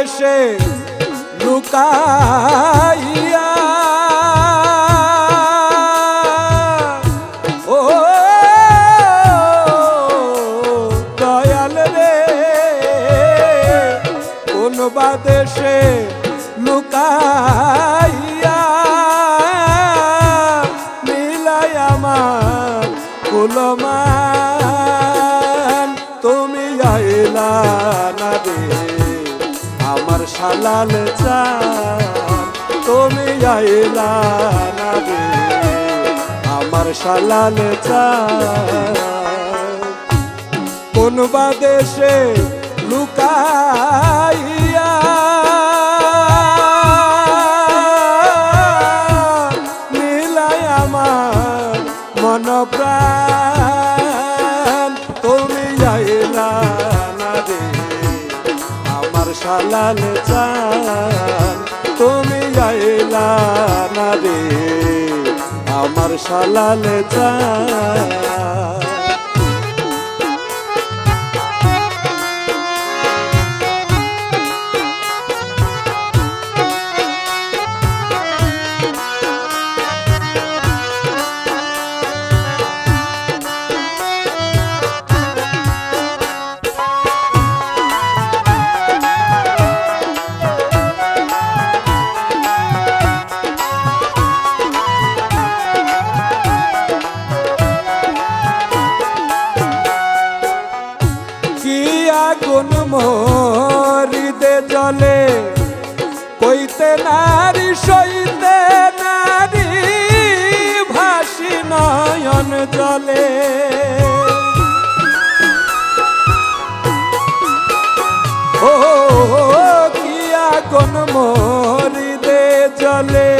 দেশে লুকাইয়া। ও দয়াল রে, কোন বা দেশে লুকাইয়া। মিলাই আমার তুমি আইলা না রে। আমার শালাল চান তুমি আইলা না রে। আমার শালাল চান কোন দেশে লুকাইয়া মিলাই আমার মন প্রাণ তুমি আইলা শালাল চান। তুমি আইলা না রে আমার শালাল চান। মরিদে জলে কইতে নারী সইতে নারী ভাসি নয়ন জলে। ও কি আগুন মরিদে জলে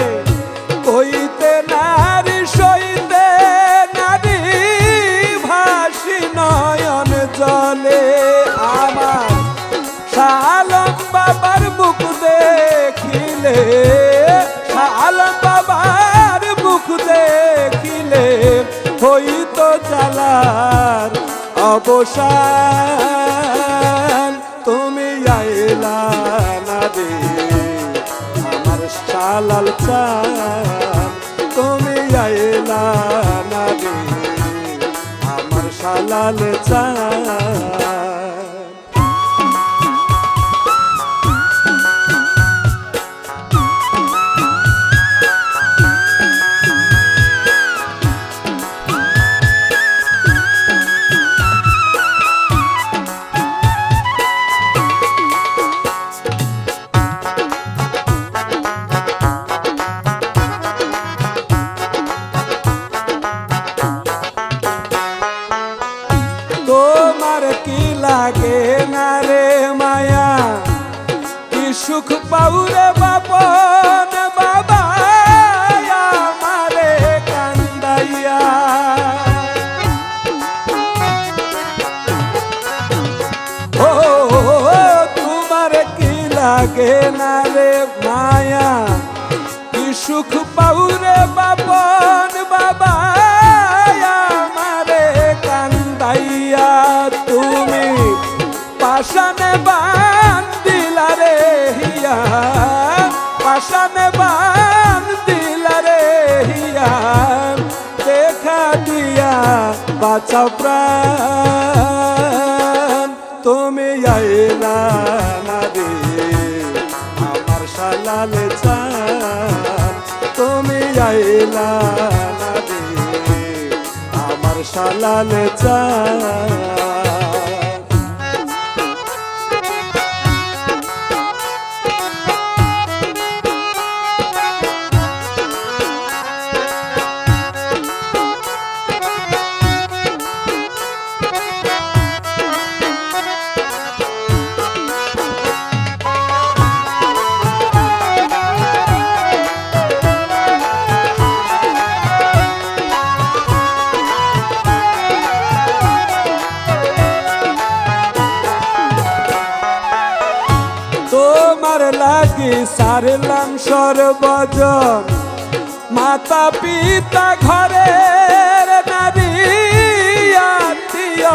দেখিলে শালম বাবার মুখ দেখিলে, হইতো চালার অবসান। তুমি আইলা না রে, আমার শালাল চান তুমি আইলা না রে, আমার শালাল চান লাগে না রে মায়া। কি সুখ পাউরে বাপন বাবা আমারে কান্দাইয়া। ও, তোমার কি লাগে না রে মায়া? কি সুখ পাউরে বাপন বাবা দিয়া বাঁচা প্রাণ। তুমি আইলা রে, আমার সালাল চান। তুমি আইলা রে, আমার সালাল চান। লাগি সারলাম সর্বজন। মাতা পিতা ঘরে নারী, আত্মীয়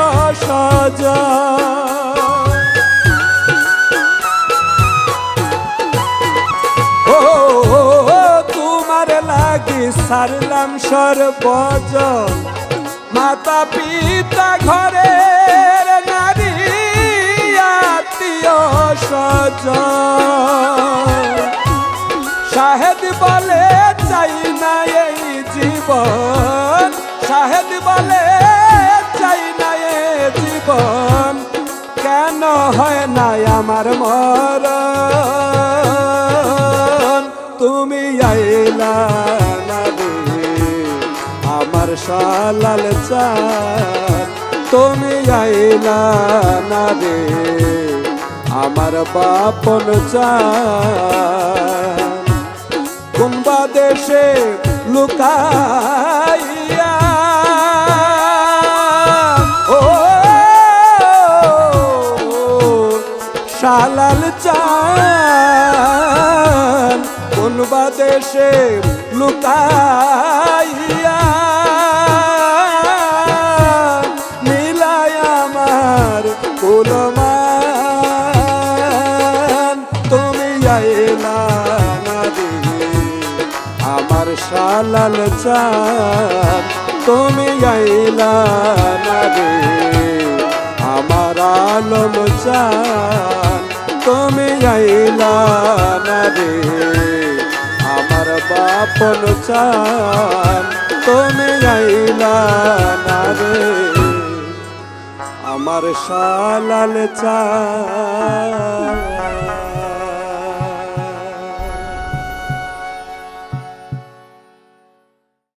সারলাম সর্বজ মাতা পিতা ঘরে নারী, আত্মীয় সজ শাহেদ বলে, চাই না এই জীবন, কেন হয় না আমার মরণ? তুমি আইলা আমার শালাল চাঁদ। তুমি আইলা না রে, আমার বাপন চাঁদ। কুম্বা দেশে লুকাইয়া শালাল চান কুম্বা দেশে লুকাইয়া নীলায় আমার কুলমান তুমি আইলা আমার শালাল চান, তুমি আইলা না রে আমার আলম চান। আইলা না রে। আমার বাপন চান তুমি আইলা না রে। আমার শালাল চান।